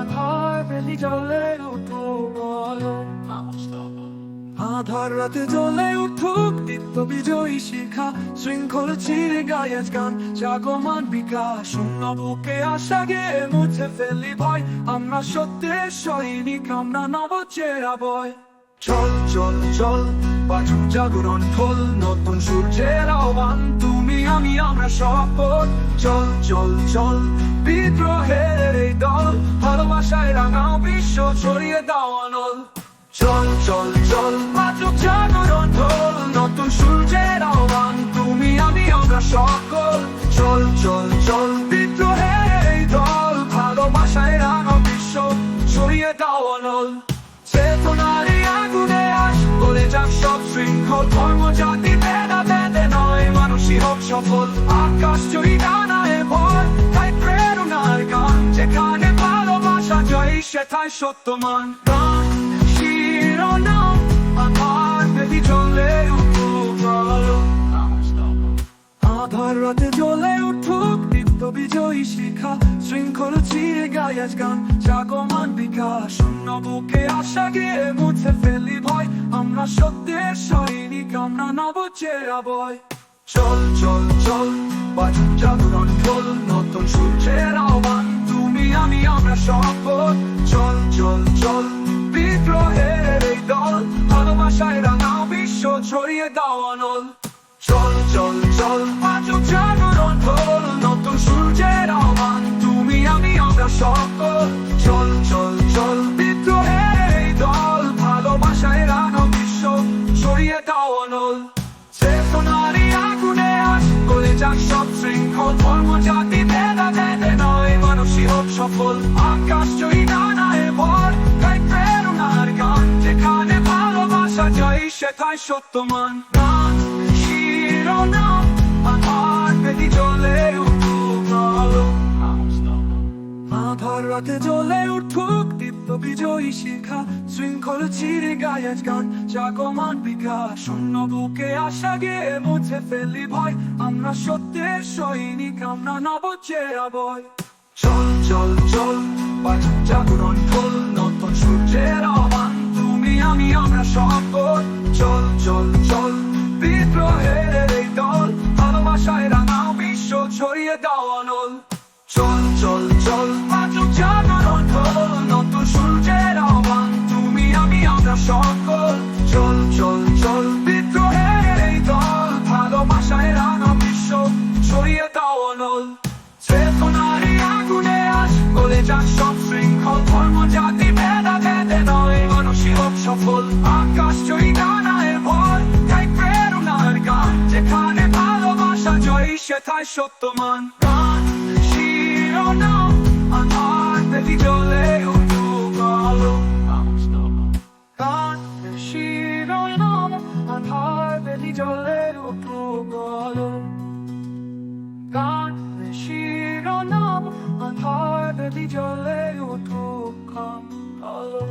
আধার বেলি জলে উঠো বলো। আধার রাতে জ্বলে উঠুক নিত্য বিজয়ী শিখা, শৃঙ্খল ছিঁড়ে গায়ে গান, জাগমান বিকাশ, শূন্য বুকে আশা গে মুছে ফেলি ভয়। আমরা সত্যের সৈনিক, আমরা নব নবচেরা বয়। চল চল চল বাজুক জাগরণ ফল নতুন সূর্যের আহ্বান, তুমি, আমি, আমরা শপথ। চল চল চল, বিদ্রোহের এই দল, ভালোবাসায় রাঙাও বিশ্ব, ছড়িয়ে দাও অনল চল চল চল বাজুক জাগরণ ফল নতুন সূর্যের আহ্বান, তুমি, আমি, আমরা সকল। চল চল চল, বিদ্রোহের এই দল, ভালোবাসায় রাঙাও বিশ্ব, ছড়িয়ে দাও অনল যাক, সব শৃঙ্খল ধর্ম, জাতি, ভেদা ভেদে নয়। মানুষই হোক সফল, আকাশ জয়ী ডানায় ভয় তাই প্রেরণার গান, যেখানে ভালোবাসা জয়ী সেটাই সত্যমান গান। শিরোনাম বেদি জ্বলে উঠুক বিজয়ী শিখা, শৃঙ্খল চিরে গায়াজ গান। জাগমান বিকাশ, শূন্য বুকে আশা গিয়ে মুছে ফেলি ভয়। আমরা সত্যের সৈনিক, আমরা নবচেরা বয়। চল চল চল বাজুক জাগরণ ফল নতুন সূর্যের আহ্বান। তুমি, আমি, আমরা শপথ। চল চল চল বিদ্রোহের এই দল, ভালোবাসায় রাঙাও বিশ্ব ছড়িয়ে দাও অনল। চল চল চল বাজুক জাগরণ ফল নতুন সূর্যের আহ্বান। তুমি, আমি, আমরা সকল শৃঙ্খল ধর্ম জাতি ভেদা ভেদে নয় মানুষই হোক সফল আকাশ জয়ী নানায় ভর তাই প্রেরণার গান যেখানে ভালোবাসা জয়ী সেটাই সত্যমান রাতে জ্বলে উঠুক দীপ্ত বিজয়ী শিখা, শৃঙ্খল চিরে গায়ের গান জাগমান বিকাশ শূন্য বুকে আশা গে মুছে ফেলি ভয়, আমরা সত্যের সৈনিক, আমরা নবচেরা বয়। চল চল চল বাজুক জাগরণ ফল নতুন সূর্যের আহ্বান। তুমি, আমি, আমরা সকল চল চল চল, বিদ্রোহের এই দল, ভালোবাসায় রাঙাও বিশ্ব, ছড়িয়ে দাও জয়ী সেটাই সত্যমান গান শিরোনাম আমার বেদি জ্বলে উঠুক আলো গান শিরোনাম আমার বেদি জ্বলে উঠুক আলো গান শিরোনাম আধার বেদি জ্বলে উঠুক আলো